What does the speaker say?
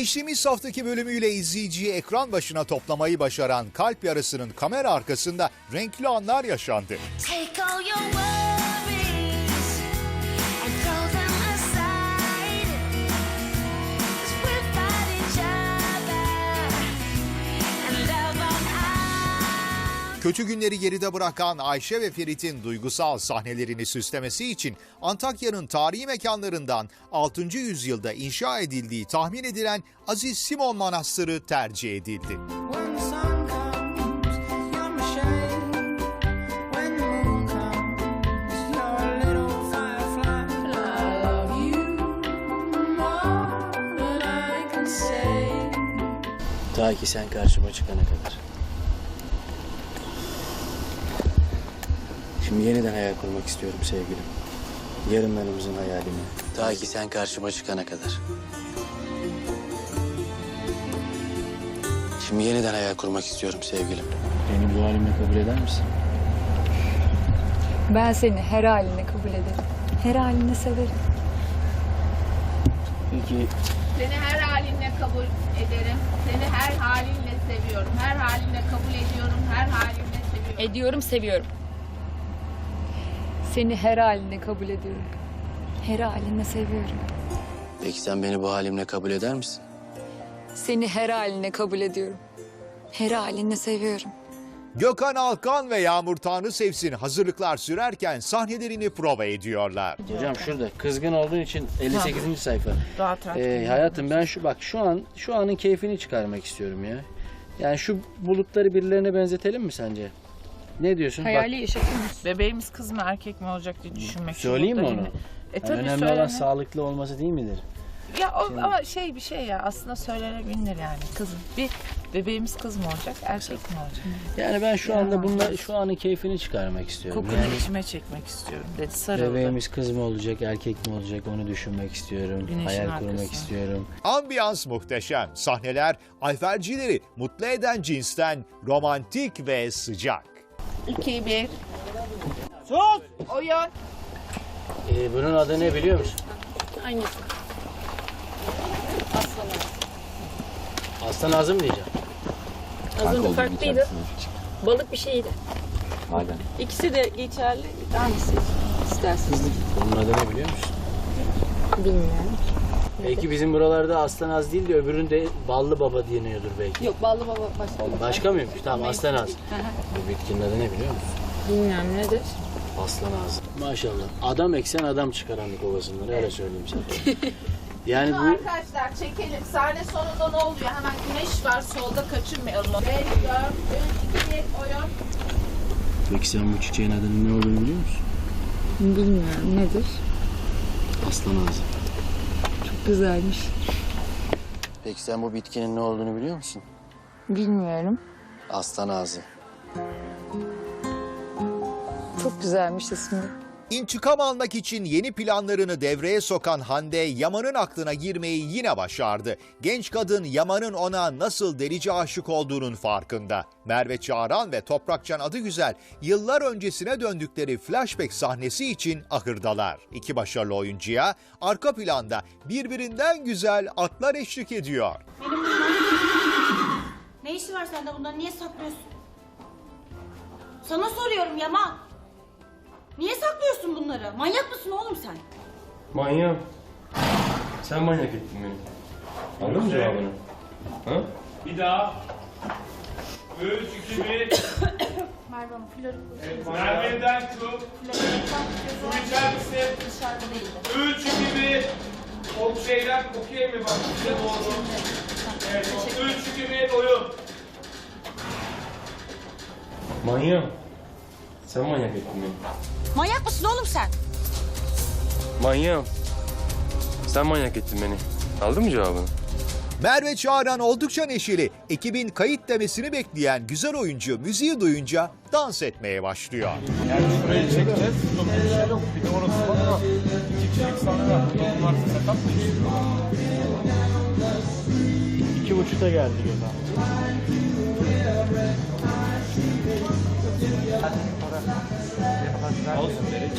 Geçtiğimiz haftaki bölümüyle izleyiciyi ekran başına toplamayı başaran Kalp Yarısı'nın kamera arkasında renkli anlar yaşandı. Take all your Kötü günleri geride bırakan Ayşe ve Ferit'in duygusal sahnelerini süslemesi için Antakya'nın tarihi mekanlarından 6. yüzyılda inşa edildiği tahmin edilen Aziz Simon Manastırı tercih edildi. Ta ki sen karşıma çıkana kadar. Şimdi yeniden hayal kurmak istiyorum sevgilim. Yarınlarımızın hayalini. Ta ki sen karşıma çıkana kadar. Şimdi yeniden hayal kurmak istiyorum sevgilim. Beni bu halimle kabul eder misin? Ben seni her haline kabul ederim. Her haline severim. Peki Seni her halinle kabul ederim. Seni her halinle seviyorum. Her halinle kabul ediyorum. Her halinle seviyorum. Ediyorum, seviyorum. Seni her haline kabul ediyorum. Her haline seviyorum. Peki sen beni bu halimle kabul eder misin? Seni her haline kabul ediyorum. Her haline seviyorum. Gökhan Alkan ve Yağmur Tanrı Sevsin hazırlıklar sürerken sahnelerini prova ediyorlar. Hocam şurada kızgın olduğun için 58. sayfa. Rahat rahat. Ee, hayatım ben şu bak şu an şu anın keyfini çıkarmak istiyorum ya. Yani şu bulutları birilerine benzetelim mi sence? Ne diyorsun? Hayali Bak, yaşatıyoruz. Bebeğimiz kız mı erkek mi olacak diye düşünmek. söyleyeyim mi onu? E yani tabii önemli olan söyle. sağlıklı olması değil midir? Ya o, ama şey bir şey ya aslında söylenebilir yani kızım. Bir bebeğimiz kız mı olacak erkek mi olacak? Yani ben şu anda bunlar şu anın keyfini çıkarmak istiyorum. Kokunu Yani içime çekmek istiyorum dedi sarıldı. bebeğimiz kız mı olacak, erkek mi olacak onu düşünmek istiyorum. Güneşin hayal kurmak arkasına. istiyorum. Ambiyans muhteşem. Sahneler Ayfercileri mutlu eden cinsten romantik ve sıcak. 2 1 Sus! Oyun. Ee, bunun adı ne biliyor musun? Hangisi? Aslan Azım diyeceğim. Azın farklıydı. Balık bir şeydi. Madem. İkisi de geçerli. Hangisi isterseniz? Bunun adı ne biliyor musun? Bilmiyorum. Belki bizim buralarda Aslan Az değil de öbüründe Ballı Baba deniyordur belki. Yok ballı baba başka. Başka mıymış? Tamam Aslan Az. Bu bitkinin adı ne biliyor musun? Bilmiyorum nedir? Aslan ağzı. Maşallah. Adam eksen adam çıkaranlık ovasından öyle söyleyeyim sana. yani bu Arkadaşlar çekelim. Sahne sonunda ne oluyor? Hemen güneş var solda kaçırmayalım. 5 4 3 2 1 oyun. peki sen bu çiçeğin adının ne olduğunu biliyor musun? Bilmiyorum nedir? Aslan ağzı. Çok güzelmiş. Peki sen bu bitkinin ne olduğunu biliyor musun? Bilmiyorum. Aslan ağzı. Çok güzelmiş ismi. İntikam almak için yeni planlarını devreye sokan Hande Yaman'ın aklına girmeyi yine başardı. Genç kadın Yaman'ın ona nasıl delice aşık olduğunun farkında. Merve Çağran ve Toprakcan adı güzel yıllar öncesine döndükleri flashback sahnesi için ahırdalar. İki başarılı oyuncuya arka planda birbirinden güzel atlar eşlik ediyor. Ne işi var sende bundan? Niye saklıyorsun? Sana soruyorum Yaman. Niye saklıyorsun bunları? Manyak mısın oğlum sen? Manyak. Sen manyak ettin beni. Anladın mı cevabını? Ha? Bir daha. 3, 2, 1. Merve Hanım, flörü Merve'den su. Su içer misin? dışarıda değildi. 3, 2, 1. O şeyden okuyayım mı bak size doğru. Evet, 3, 2, 1 oyun. Manyak. Sen manyak ettin beni. Manyak mısın oğlum sen? Manyak. Sen manyak ettin beni. Aldın mı cevabını? Merve Çağran oldukça neşeli. Ekibin kayıt demesini bekleyen güzel oyuncu müziği duyunca dans etmeye başlıyor. İki buçukta geldi Gökhan. Olsun dedik.